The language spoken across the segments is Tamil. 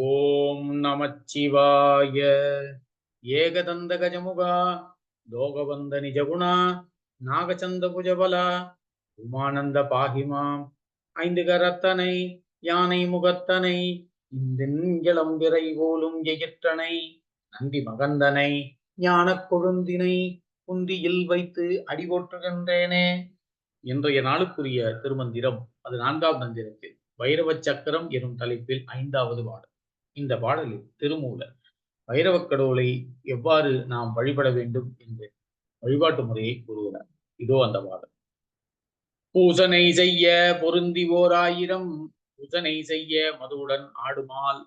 ஓம் நமச்சிவாய. ஏகதந்த கஜமுகா தோகவந்த நிஜகுணா நாகச்சந்த புஜபலா உமானந்த பாகிமாம் ஐந்து கரத்தனை யானை முகத்தனை இந்தின் விரை போலும் எயிற்றனை நந்தி மகந்தனை ஞானக் கொழுந்தினை குந்தியில் வைத்து அடிபோற்றுகின்றேனே. இன்றைய நாளுக்குரிய திருமந்திரம் அது நான்காம் மந்திரத்தில் வைரவ சக்கரம் எனும் தலைப்பில் ஐந்தாவது பாடல். இந்த பாடலில் திருமூலர் வைரவக் கடவுளை எவ்வாறு நாம் வழிபட வேண்டும்? என்று வழிபாட்டு முறையை கூறுகிறார். இதோ அந்த பாடல். பூசனை செய்ய பொருந்தி ஓர் ஆயிரம் பூசனை செய்ய மதுவுடன் ஆடுமால்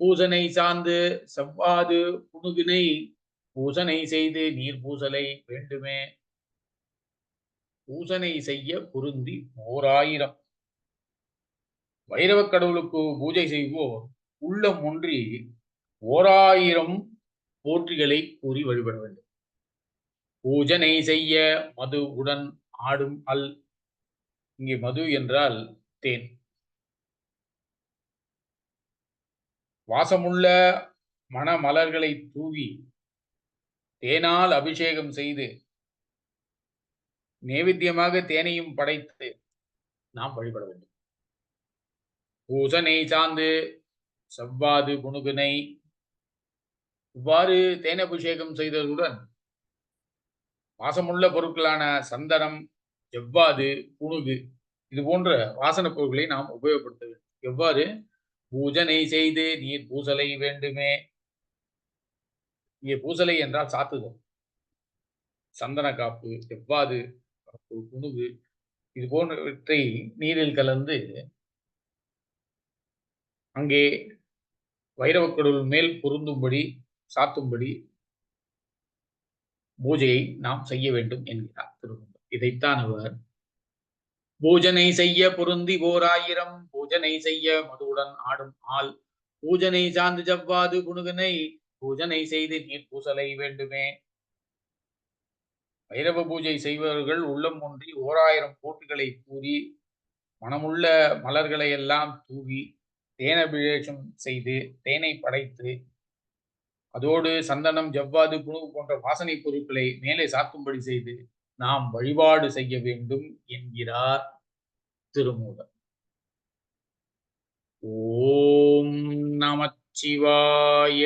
பூசனை சார்ந்து செவ்வாது புணுகினை பூசனை செய்து நீர் பூசலை வேண்டுமே. பூசனை செய்ய பொருந்தி ஓர் ஆயிரம் வைரவக் கடவுளுக்கு பூஜை செய்வோர் உள்ளம் ஒன்றி ஓராயிரம் போற்றிகளை கூறி வழிபட வேண்டும். பூஜனை செய்ய மது உடன் ஆடும் அல். இங்கே மது என்றால் தேன். வாசமுள்ள மணமலர்களை தூவி தேனால் அபிஷேகம் செய்து நேவித்தியமாக தேனையும் படைத்து நாம் வழிபட வேண்டும். பூசனை சார்ந்து செவ்வாது புணுகுனை இவ்வாறு தேனபிஷேகம் செய்ததுடன் வாசமுள்ள பொருட்களான சந்தனம் எவ்வாது புணுகு இது போன்ற வாசன பொருட்களை நாம் உபயோகப்படுத்த வேண்டும். எவ்வாறு? பூஜனை செய்து நீர் பூசலை வேண்டுமே. இங்கே பூசலை என்றால் சாத்துதல். சந்தன காப்பு எவ்வாது காப்பு புணுகு இது போன்றவற்றை நீரில் கலந்து அங்கே வைரவக்கடவுள் மேல் பொருந்தும்படி சாத்தும்படி பூஜையை நாம் செய்ய வேண்டும் என்கிறார் திருவள்ளுவர். இதைத்தான் அவர் பூஜனை செய்ய பொருந்தி ஓராயிரம் பூஜனை செய்ய மதுவுடன் ஆடும் ஆள். பூஜனை சார்ந்து ஜவ்வாது புணுகனை பூஜனை செய்து நீர் பூசலை வேண்டுமே. வைரவ பூஜை செய்பவர்கள் உள்ளம் ஒன்றி ஓராயிரம் போட்டுகளை கூறி மனமுள்ள மலர்களை எல்லாம் தூவி தேனபிஷேகம் செய்து தேனை படைத்து அதோடு சந்தனம் ஜவ்வாது குணு போன்ற வாசனை பொருட்களை மேலே சாத்தும்படி செய்து நாம் வழிபாடு செய்ய வேண்டும் என்கிறார் திருமூலர். ஓம் நமச்சிவாய